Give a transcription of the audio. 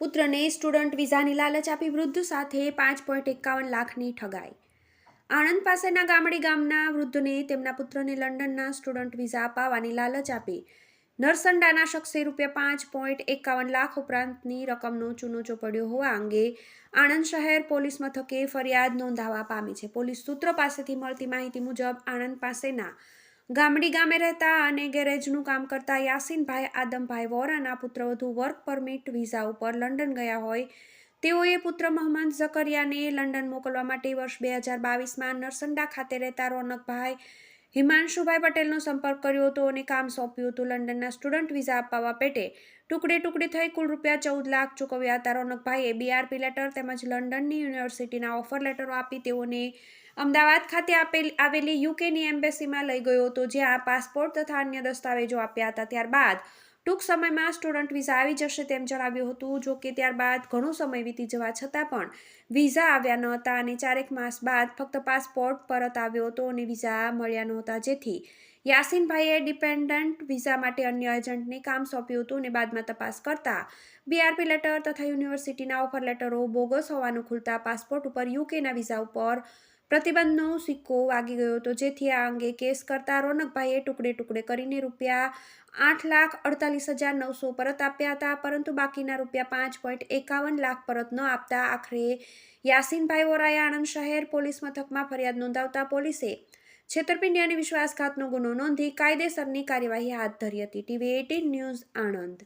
પુત્રને સ્ટુડન્ટ વિઝાની લાલચ આપી વૃદ્ધ સાથે પાંચ પોઈન્ટ એકાવન લાખની ઠગાઈ. આણંદ પાસેના ગામડી ગામના વૃદ્ધને તેમના પુત્રને લંડનના સ્ટુડન્ટ વિઝા અપાવવાની લાલચ આપી. નરસંડાના શખ્સે રૂપિયા પાંચ પોઈન્ટ એકાવન લાખ ઉપરાંતની રકમનો ચૂનોચો પડ્યો હોવા અંગે આણંદ શહેર પોલીસ મથકે ફરિયાદ નોંધાવા પામી છે. પોલીસ સૂત્રો પાસેથી મળતી માહિતી મુજબ આણંદ પાસેના ગામડી ગામે રહેતા અને ગેરેજનું કામ કરતા યાસીનભાઈ આદમભાઈ વોરાના પુત્રવધુ વર્ક પરમિટ, વિઝા ઉપર લંડન ગયા હોય. તેઓએ પુત્ર મોહમ્મદ ઝકરિયાને લંડન મોકલવા માટે વર્ષ બે હજાર બાવીસમાં નરસંડા ખાતે રહેતા રોનકભાઈ હિમાંશુભાઈ પટેલનો સંપર્ક કર્યો હતો અને કામ સોંપ્યું હતું. લંડનના સ્ટુડન્ટ વિઝા અપાવવા પેટે ટુકડે ટુકડે થઈ કુલ રૂપિયા ચૌદ લાખ ચૂકવ્યા. હતા રોનકભાઈએ બીઆરપી લેટર તેમજ લંડનની યુનિવર્સિટીના ઓફર લેટરો આપી તેઓને અમદાવાદ ખાતે આપેલ, આવેલી યુકેની એમ્બેસીમાં લઈ ગયો હતો જ્યાં પાસપોર્ટ તથા અન્ય દસ્તાવેજો આપ્યા હતા. ત્યારબાદ ટૂંક સમયમાં સ્ટુડન્ટ વિઝા આવી જશે તેમ જણાવ્યું હતું. જો કે ત્યારબાદ ઘણો સમય વીતી જવા છતાં પણ વિઝા આવ્યા ન હતા અને ચારેક માસ બાદ ફક્ત પાસપોર્ટ પરત આવ્યો હતો અને વિઝા મળ્યા નહોતા. જેથી યાસીનભાઈએ ડિપેન્ડન્ટ વિઝા માટે અન્ય એજન્ટને કામ સોંપ્યું હતું અને બાદમાં તપાસ કરતા બીઆરપી લેટર તથા યુનિવર્સિટીના ઓફર લેટરો બોગસ હોવાનું ખુલતા પાસપોર્ટ ઉપર યુકેના વિઝા ઉપર પ્રતિબંધનો સિક્કો વાગી ગયો હતો. જેથી આ અંગે કેસ કરતા રોનકભાઈએ ટુકડે ટુકડે કરીને રૂપિયા આઠ લાખ અડતાલીસ હજાર નવસો પરત આપ્યા હતા, પરંતુ બાકીના રૂપિયા પાંચ પોઈન્ટ એકાવન લાખ પરત ન આપતા આખરે યાસીનભાઈ વોરાએ આણંદ શહેર પોલીસ મથકમાં ફરિયાદ નોંધાવતા પોલીસે છેતરપિંડી અને વિશ્વાસઘાતનો ગુનો નોંધી કાયદેસરની કાર્યવાહી હાથ ધરી હતી. TV eighteen news Anand.